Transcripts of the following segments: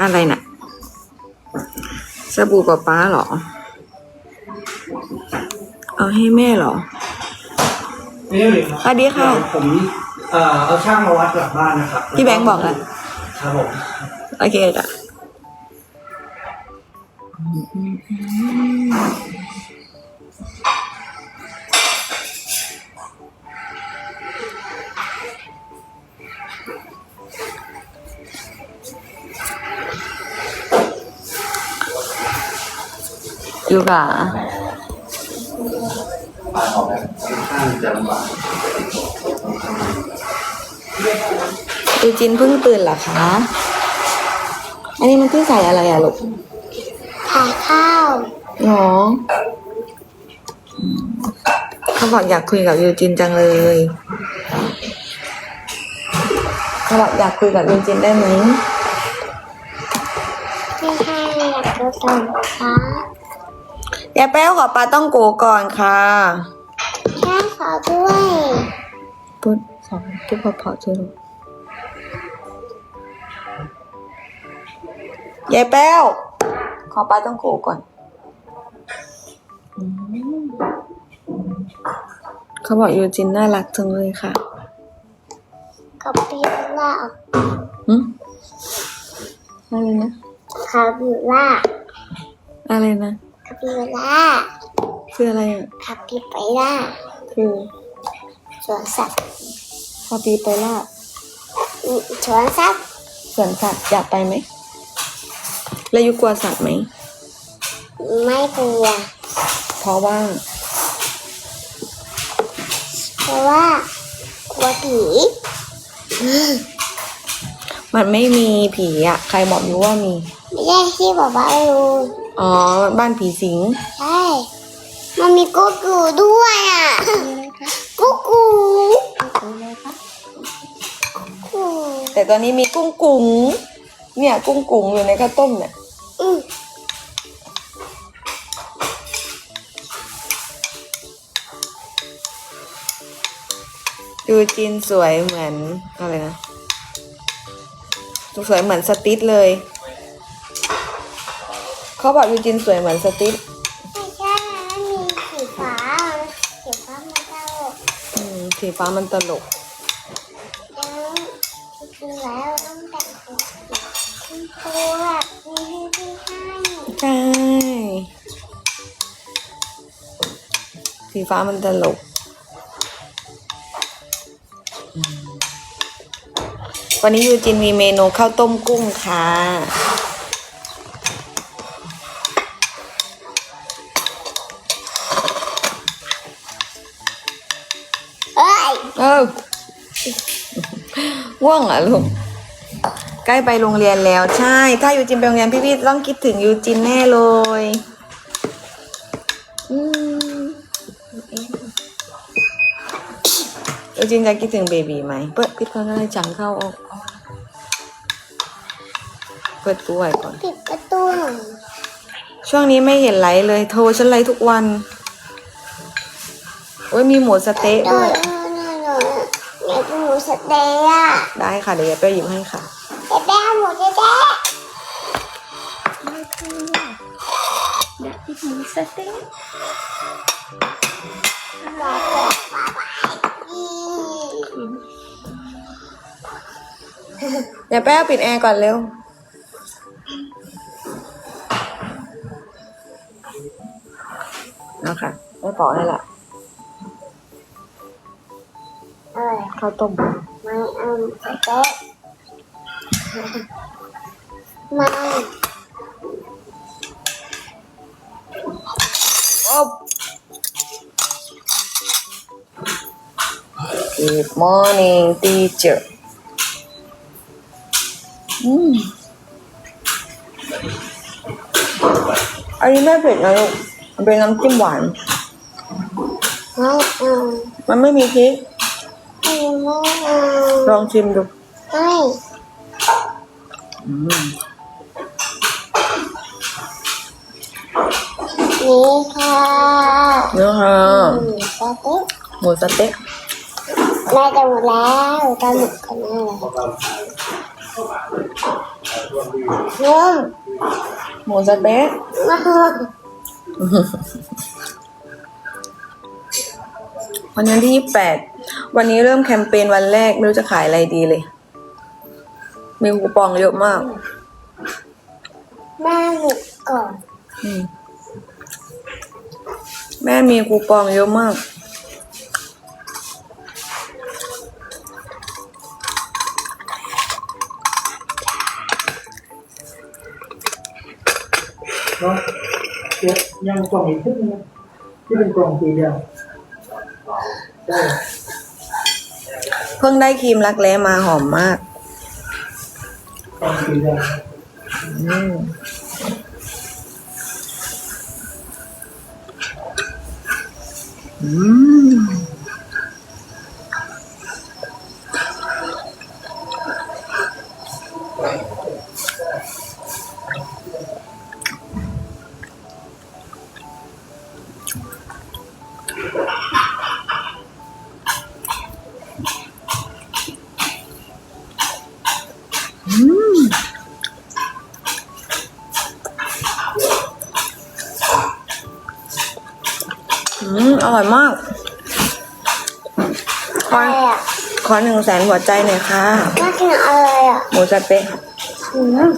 อะไรน่ะ สบู่ป๊าป๊าเหรอ เอาให้แม่เหรอ นี่เลยครับสวัสดีค่ะ เยวผมเอ่อเอาช่างมาวัดกลับบ้านนะครับพี่แบงค์บอกแล้ว ครับผม โอเคจ้ะ อยู่กับช่างจะลำบากยูจินเพิ่งตื่นเหรอคะ อันนี้มันที่ใส่อะไรอะลูกถ่ายข้าวหรออืมเขาบอกอยากคุยกับยูจินจังเลยเขาบอกอยากคุยกับยูจินได้ไหมไม่ให้อยากดูส่งฟ้าอ ย่าแป้วขอปลาต้องโกก่อนค่ะแค่ขอด้วยพูดสองพูดเพอๆช่วยลูกยายแป้ว ขอปลาต้องโกก่อนอืมเขาบอกยูจินน่ารักจังเลยค่ะกับบิวล่าหืมอะไรนะคาบิวล่าอะไรนะ คาบิวล่าคืออะไรอะคาปิไปล่าคือสวนสัตว์คาปีโปล่าอืมสวนสัตว์สวนสัตว์อยากไปไหมแล้วยุกลัวสัตว์ไหม ไม่กลัว เพราะว่า เพราะว่ากลัวผี มันไม่มีผีอะ ใครบอกยูว่ามี ไม่ใช่ที่บอกว่ารู้ อ๋อ บ้านผีสิง ใช่มันมีกุ๊กกูด้วยอะ กุ๊กกูกูแต่ตอนนี้มีกุ้งกุ๋งเนี่ย กุ้งกุ๋งอยู่ในข้าวต้มเนี่ย อืมยูจินสวยเหมือนอะไรนะสวยเหมือนสติ๊ดเลย เขาบอกยูจินสวยเหมือนสติ๊ดไม่ใช่มันมีสีฟ้าสีฟ้ามันเจ้าอืมสีฟ้ามันตลกแล้วจริงๆแล้วต้องแต่งตัวสีชมพูแบบมีที่ให้ใช่สีฟ้ามันตลกอืมวันนี้ยูจินมีเมนูข้าวต้มกุ้งค่ะ ว่วงเหรอะลูกใกล้ไปโรงเรียนแล้วใช่ ถ้ายูจินไปโรงเรียนพี่ๆต้องคิดถึงยูจินแน่เลยอืมยูจินจะคิดถึงเบบีไหมเปิดปิดเขาหน้าจังเข้าออกเปิดตู้ไว้ก่อนปิดประตูหน่อยช่วงนี้ไม่เห็นไลฟ์เลยโทรฉันไลฟ์ทุกวันโอ้ยมีหมูสะเต๊ะโดด้วย นโดนโดนอยากกินหมู สะเต๊ะอะได้ค่ะ เดี๋ยวไปหยิบให้ค่ะอยากได้หมูสะเต๊ะอยากกินหมูสะเต๊ะอยากกินปลาไหลอืมเดี๋ยวแป้วปิดแอร์ก่อนเร็วเอาค่ะไม่ปอกให้ละ เอ้ย ข้าวต้มไม่เอาสะเต๊ะไม่โอ้ Good morning teacher อืมอันนี้ไม่เผ็ดนะลูกมันเป็นน้ำจิ้มหวาน ไม่เอามันไม่มีพริกไม่ไม่เอา ลองชิมดูไม่อืมนี่ค่ะเนื้อค่ะหมูสะเต๊ะหมูสะเต๊ะแม่จะหมดแล้วตอนหมดกันแน่เลยเพราะว่านุ่มหมูสะเต๊ะมากวันนี้ที่ยี่แปด วันนี้เริ่มแคมเปญวันแรก ไม่รู้จะขายอะไรดีเลย มีคูปองเยอะมากแม่หนุกก่อนอืมแม่มีคูปองเยอะมาก เนาะเดี๋ยวยังกล่องอีกชุดนึงนะที่เป็นกล่องสีเดียวได้ เพิ่งได้ครีมรักแร้มาหอมมากอืมอืม อืม อร่อยมาก ขออะไรอะขอหนึ่งแสนหัวใจหน่อยค่ะ น่ากินอะไรอะหมูสะเต๊ะอืม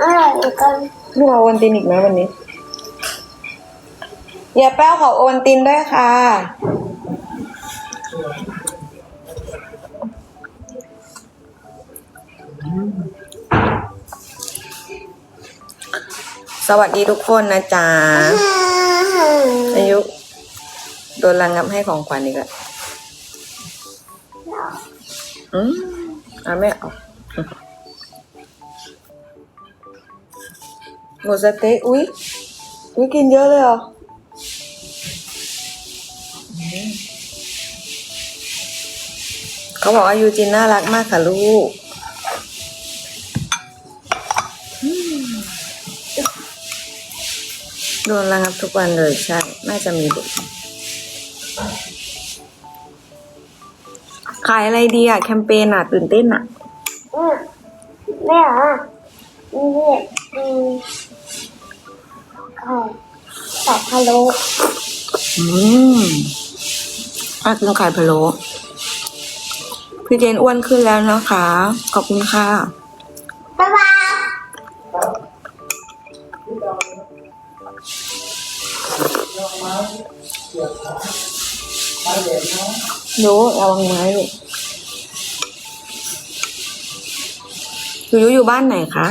อร่อยเหมือนกันลูกเอาโอวันตินอีกไหมวันนี้ อย่าแป้วขอโอวันตินด้วยค่ะ สวัสดีทุกคนนะจ๊ะอายุโดนรังงับให้ของขวัญอีกแล้วอืมอะไม่เอาหมูสะเต๊ะอุ๊ยอุ๊ยกินเยอะเลยเหรออืมเขาบอกว่ายูจินน่ารักมากค่ะลูก โดนระงับทุกวันเลยใช่ น่าจะมีเด็กขายอะไรดีอะ แคมเปญอะ ตื่นเต้นอะอืมแม่อะนี่อืมไข่ไข่พะโล้อืมอากินไข่พะโล้พี่เจนอ้วนขึ้นแล้วนะคะ ขอบคุณค่ะ รู้ระวังไม้ลูกยูยูอยู่บ้านไหนคะ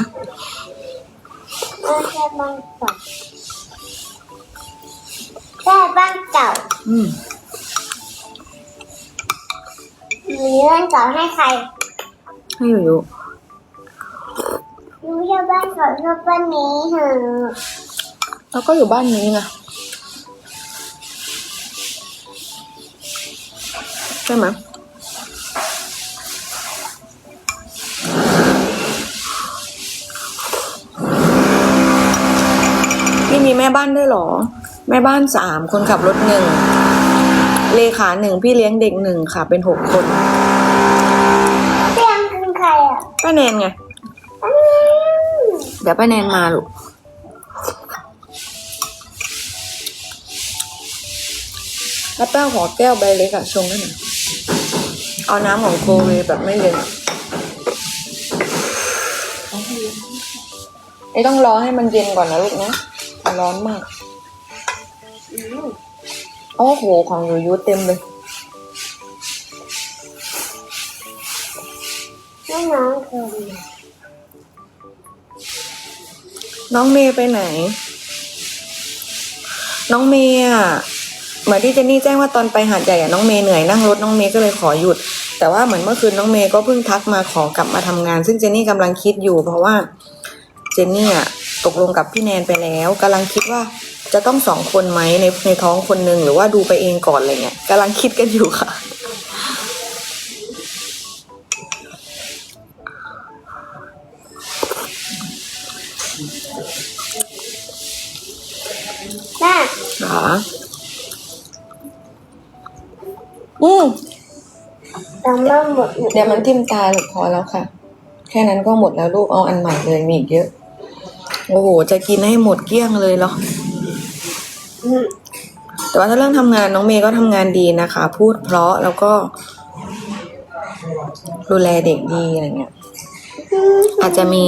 ไม่ใช่บ้านเก่าใช่บ้านเก่าอืมมีเรื่องเก่าให้ใคร ให้ยูยูรู้ว่าบ้านเก่าชอบบ้านนี้เหรอแล้วก็อยู่บ้านนี้ไง ใช่ไหมพี่มีแม่บ้านด้วยเหรอ แม่บ้านสามคนขับรถหนึ่งเลขาหนึ่งพี่เลี้ยงเด็กหนึ่งค่ะ เป็นหกคนเตียงคือใครอะป้าแนนไงอืมเดี๋ยวป้าแนนมาลูกแล้วแป้งขอแก้วใบเล็กอะชงให้หน่อย เอาน้ำของโคเวแบบไม่เย็นไอต้องรอให้มันเย็นก่อนนะลูกนะร้อนมากอืมโอ้โห ของยูยูเต็มเลยไม่น้องคือน้องเมย์ไปไหน น้องเมย์อะ เหมือนที่เจนนี่แจ้งว่าตอนไปหาดใหญ่อะน้องเมย์เหนื่อยนั่งรถน้องเมย์ก็เลยขอหยุด แต่ว่าเหมือนเมื่อคืนน้องเมย์ก็เพิ่งทักมาขอกลับมาทำงาน ซึ่งเจนนี่กำลังคิดอยู่ เพราะว่าเจนนี่อะตกลงกับพี่แนนไปแล้วกำลังคิดว่าจะต้องสองคนไหมในในท้องคนหนึ่งหรือว่าดูไปเองก่อนอะไรเงี้ยกำลังคิดกันอยู่ค่ะ เดี๋ยวมันทิ่มตาลูกพอแล้วค่ะ แค่นั้นก็หมดแล้วลูกเอาอันใหม่เลยมีอีกเยอะ โอ้โห จะกินให้หมดเกลี้ยงเลยเหรอแต่ว่าถ้าเรื่องทำงานน้องเมย์ก็ทำงานดีนะคะ พูดเพราะแล้วก็ ดูแลเด็กดีอะไรเงี้ยอาจจะมี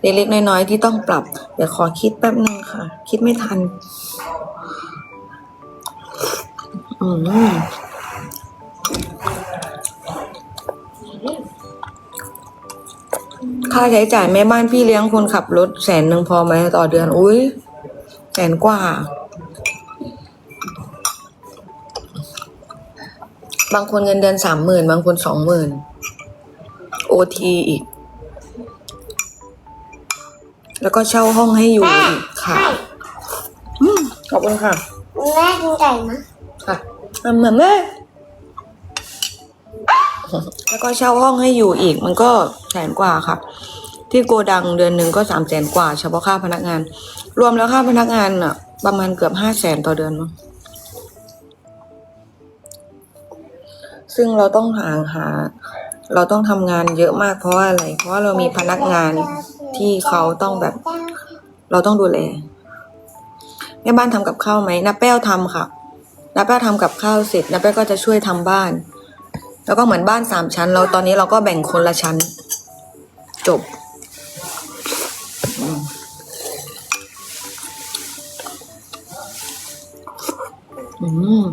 เล็กๆน้อยๆที่ต้องปรับ เดี๋ยวขอคิดแป๊บนึงค่ะ คิดไม่ทัน อืม ค่าใช้จ่ายแม่บ้านพี่เลี้ยงคนขับรถแสนหนึ่งพอไหมต่อเดือน อุ้ยแสนกว่า บางคนเงินเดือนสามหมื่นบางคนสองหมื่นโอทีอีก แล้วก็เช่าห้องให้อยู่แม่อีกค่ะใช่อืมขอบคุณค่ะ แม่กินไก่ไหมค่ะเหมือนแม่ แล้วก็เช่าห้องให้อยู่อีกมันก็แสนกว่าค่ะ ที่โกดังเดือนหนึ่งก็สามแสนกว่า เฉพาะค่าพนักงาน รวมแล้วค่าพนักงานอะ ประมาณเกือบห้าแสนต่อเดือนมั้งซึ่งเราต้องหาหา เราต้องทำงานเยอะมากเพราะว่าอะไร เพราะว่าเรามีพนักงานที่เขาต้องแบบ เราต้องดูแลแม่บ้านทำกับข้าวไหมน้าแป้วทำค่ะน้าแป้วทำกับข้าวเสร็จน้าแป้วก็จะช่วยทำบ้าน แล้วก็เหมือนบ้านสามชั้น เราตอนนี้เราก็แบ่งคนละชั้น จบ อืม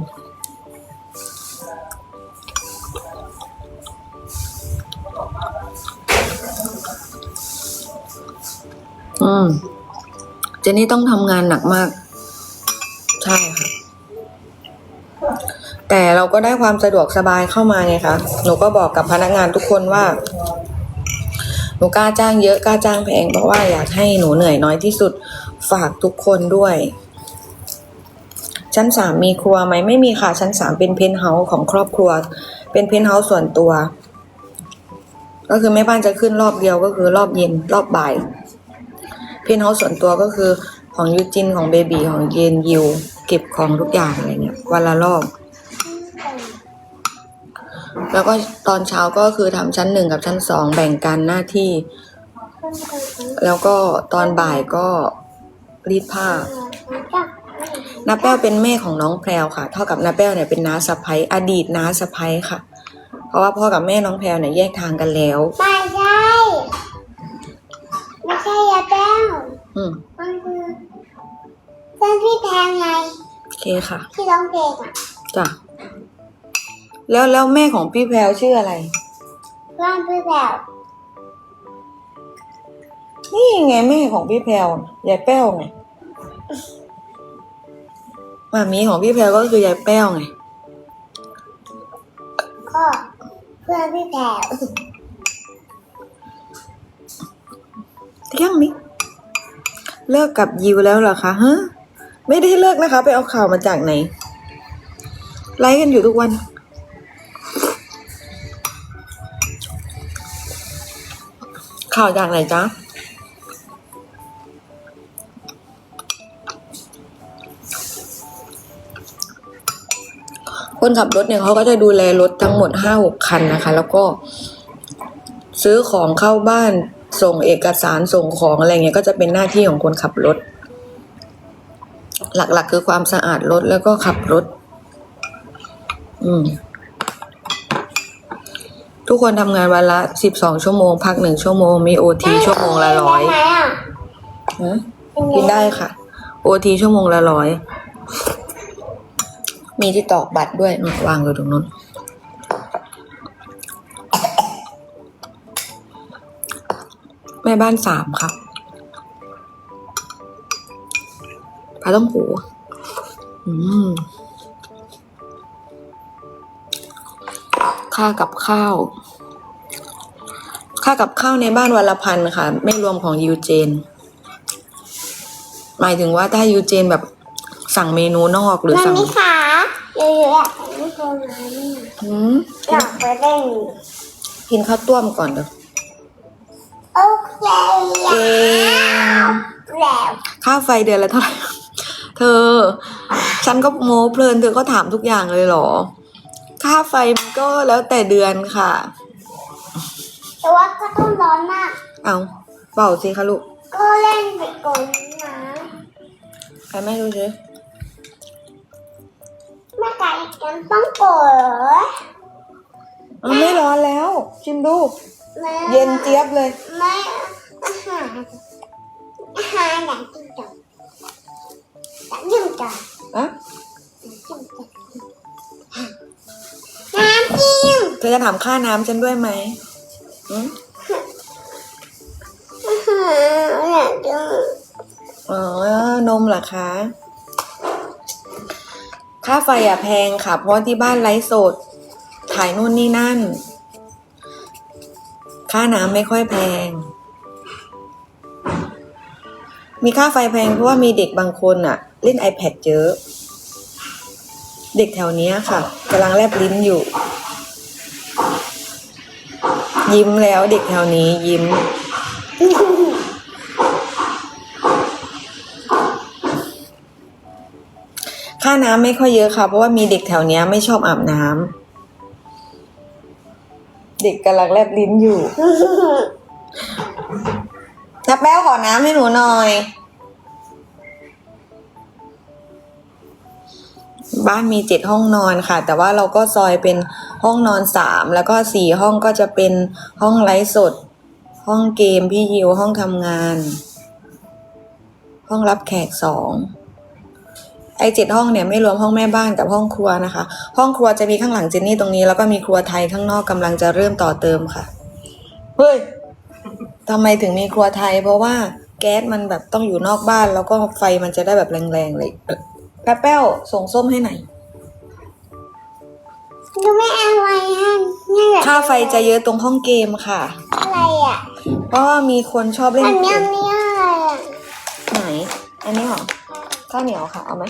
อืมเจนนี่ต้องทำงานหนักมาก ใช่ค่ะ แต่เราก็ได้ความสะดวกสบายเข้ามาไงคะหนูก็บอกกับพนักงานทุกคนว่าหนูกล้าจ้างเยอะกล้าจ้างแพงเพราะว่าอยากให้หนูเหนื่อยน้อยที่สุดฝากทุกคนด้วย ชั้นสามมีครัวไหมไม่มีค่ะ ชั้นสามเป็นเพนท์เฮาส์ของครอบครัว เป็นเพนท์เฮาส์ส่วนตัว ก็คือแม่บ้านจะขึ้นรอบเดียวก็คือรอบเย็นรอบบ่าย เพนท์เฮาส์ส่วนตัวก็คือของยูจินของเบบีของเยนยิวเก็บของทุกอย่างอะไรเงี้ยวันละรอบ แล้วก็ตอนเช้าก็คือทำชั้นหนึ่งกับชั้นสองแบ่งกันหน้าที่ แล้วก็ตอนบ่ายก็รีดผ้าน้าแป้วเป็นแม่ของน้องแพรวค่ะ เท่ากับน้าแป้วเนี่ยเป็นน้าสะพ้ยอดีตน้าสะพ้ยค่ะ เพราะว่าพ่อกับแม่น้องแพรวเนี่ยแยกทางกันแล้วไม่ใช่ไม่ใช่ยาแป้วอืมมันคือเพื่อนพี่แพงไงโอเคค่ะ ที่ร้องเพลงอะจ้ะ แล้วแล้วแม่ของพี่แพรวชื่ออะไร เพื่อนพี่แพงนี่ไงแม่ของพี่แพรวยายแป้วไงมามีของพี่แพรวก็คือยายแป้วไง ก็เพื่อนพี่แพงเที่ยงนี้ เลิกกับยิวแล้วเหรอคะฮะไม่ได้เลิกนะคะ ไปเอาข่าวมาจากไหนไลฟ์กันอยู่ทุกวัน ข่าวจากไหนจ๊ะ คนขับรถเนี่ยเขาก็จะดูแลรถทั้งหมดห้าหกคันนะคะ แล้วก็ซื้อของเข้าบ้านส่งเอกสารส่งของอะไรเงี้ยก็จะเป็นหน้าที่ของคนขับรถ หลักๆคือความสะอาดรถแล้วก็ขับรถ อืม ทุกคนทำงานวันละสิบสองชั่วโมง พักหนึ่งชั่วโมง มีโอทีชั่วโมงละร้อยได้ไหมอะฮะกินได้ค่ะโอทีชั่วโมงละร้อย มีที่ตอกบัตรด้วยนู่นวางอยู่ตรงนู้นแม่บ้านสามค่ะพาต้องหูอืม ค่ากับข้าว ค่ากับข้าวในบ้านวันละพันค่ะ ไม่รวมของยูเจน หมายถึงว่าถ้ายูเจนแบบสั่งเมนูนอกหรือมันสั่งมีขาเยอะๆอะไม่เคยมานี่หืมอยากไปเล่นกินข้าวต้วมก่อนเดี๋ยวโอเคเองแล้วค่าไฟเดือนละเท่าไหร่ เธอ ฉันก็โม้เพลินเธอก็ถามทุกอย่างเลยเหรอ ค่าไฟมันก็แล้วแต่เดือนค่ะ แต่ว่าก็ต้องร้อนมาก เอาเป่าสิคะลูก ก็เล่นไปก่อนนะใครไม่รู้สิแม่ไก่กันต้องกดเหรอเอาไม่ร้อนแล้ว ชิมดู แม่เย็นเจี๊ยบเลย แม่อาหารอาหารอยากกินจังอยากกินจัง อจะถามค่าน้ำฉันด้วยไหมอืมอาหารอยากกินอ๋อนมเหรอคะ ค่าไฟอะแพงค่ะ เพราะที่บ้านไลฟ์สด ถ่ายนู่นนี่นั่น ค่าน้ำไม่ค่อยแพง มีค่าไฟแพงเพราะว่ามีเด็กบางคนอะเล่น iPad เยอะ เด็กแถวนี้ค่ะกำลังแลบลิ้นอยู่ ยิ้มแล้วเด็กแถวนี้ยิ้ม ค่าน้ำไม่ค่อยเยอะค่ะ เพราะว่ามีเด็กแถวนี้ไม่ชอบอาบน้ำเด็กกำลังแลบลิ้นอยู่นับแป้วขอน้ำให้หนูหน่อย บ้านมีเจ็ดห้องนอนค่ะ แต่ว่าเราก็ซอยเป็นห้องนอนสามแล้วก็สี่ห้องก็จะเป็นห้องไลฟ์สด ห้องเกมพี่ยิวห้องทำงาน ห้องรับแขกสองไอเจ็ดห้องเนี่ยไม่รวมห้องแม่บ้านกับห้องครัวนะคะ ห้องครัวจะมีข้างหลังเจนนี่ตรงนี้ แล้วก็มีครัวไทยข้างนอกกำลังจะเริ่มต่อเติมค่ะเฮ้ยทำไมถึงมีครัวไทย เพราะว่าแก๊สมันแบบต้องอยู่นอกบ้าน แล้วก็ไฟมันจะได้แบบแรงๆเลย แป๊บแป้วส่งส้มให้หน่อยดูไม่อะไรฮะนี่แหละค่าไฟจะเยอะตรงห้องเกมค่ะ อะไรอะเพราะว่ามีคนชอบเล่นอันเกนี้อัมนนี้อะไรอะไหน อันนี้เหรอข้าวเหนียวค่ะ เอาไหม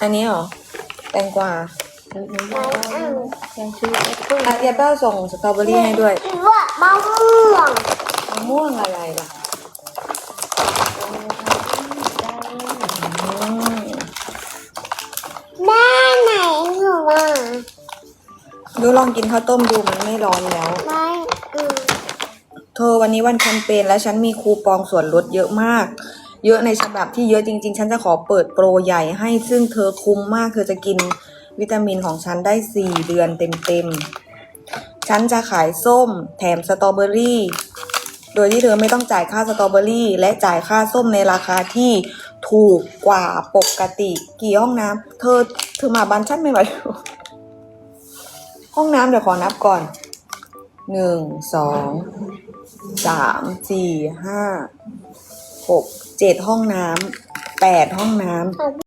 อันนี้เหรอแตงกวายังชื่ออะเดี๋ยวแป้วส่งสตรอเบอรี่ให้ด้วยว่ามะม่วงมะม่วงอะไรล่ะอืม แม่ไหนหนูอะ ดูลองกินข้าวต้มดูมันไม่ร้อนแล้ว ไม่อืมเธอวันนี้วันแคมเปญแล้วฉันมีคูปองส่วนลดเยอะมาก เยอะในฉบับที่เยอะจริง ๆ ฉันจะขอเปิดโปรใหญ่ให้ซึ่งเธอคุ้มมากเธอจะกินวิตามินของฉันได้ 4 เดือนเต็มๆ ฉันจะขายส้มแถมสตรอเบอรี่ โดยที่เธอไม่ต้องจ่ายค่าสตรอเบอรี่และจ่ายค่าส้มในราคาที่ถูกกว่าปกติ กี่ห้องน้ำเธอเธอมาบ้านฉันไม่ไหว ห้องน้ำเดี๋ยวขอนับก่อนหนึ่งสองสามสี่ห้าหกเจ็ดห้องน้ำแปดห้องน้ำ